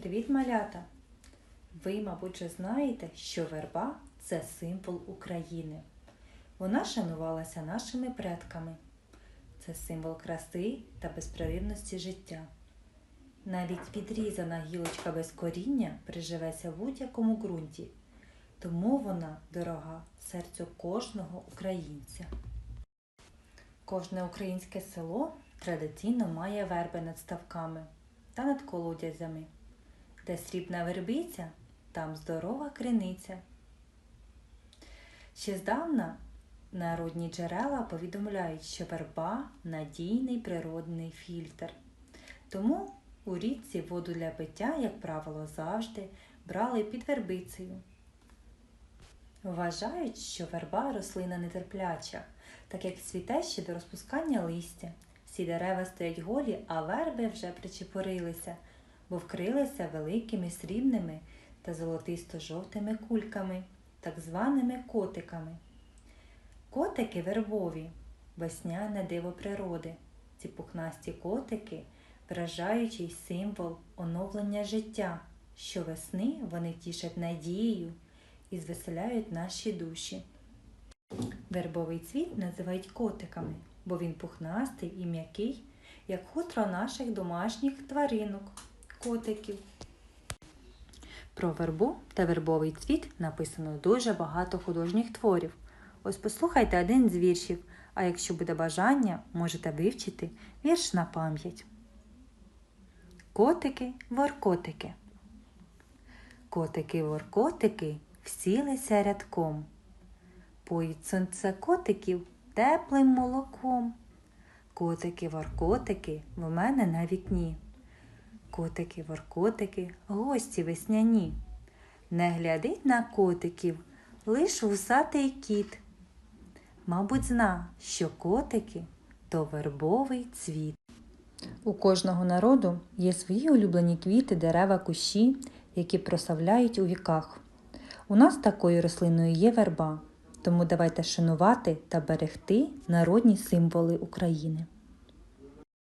Привіт, малята! Ви, мабуть, вже знаєте, що верба це символ України. Вона шанувалася нашими предками. Це символ краси та безперервності життя. Навіть підрізана гілочка без коріння приживеться в будь-якому ґрунті, тому вона дорога серцю кожного українця. Кожне українське село традиційно має верби над ставками та над колодязями. Де срібна вербиця, там здорова криниця. Ще здавна народні джерела повідомляють, що верба надійний природний фільтр. Тому у річці воду для пиття, як правило, завжди брали під вербицею. Вважають, що верба рослина нетерпляча, так як цвіте ще до розпускання листя. Всі дерева стоять голі, а верби вже причепорилися, бо вкрилися великими срібними та золотисто-жовтими кульками, так званими котиками. Котики вербові, весняне диво природи. Ці пухнасті котики вражаючий символ оновлення життя. Щовесни вони тішать надією і звеселяють наші душі. Вербовий цвіт називають котиками, бо він пухнастий і м'який, як хутро наших домашніх тваринок, котиків. Про вербу та вербовий цвіт написано дуже багато художніх творів. Ось послухайте один з віршів, а якщо буде бажання, можете вивчити вірш на пам'ять. Котики, воркотики. Котики, воркотики всілися рядком. Поїть сонце котиків теплим молоком. Котики, воркотики в мене на вікні. Котики, воркотики, гості весняні. Не глядить на котиків лиш вусатий кіт. Мабуть, зна, що котики то вербовий цвіт. У кожного народу є свої улюблені квіти, дерева, кущі, які прославляють у віках. У нас такою рослиною є верба, тому давайте шанувати та берегти народні символи України.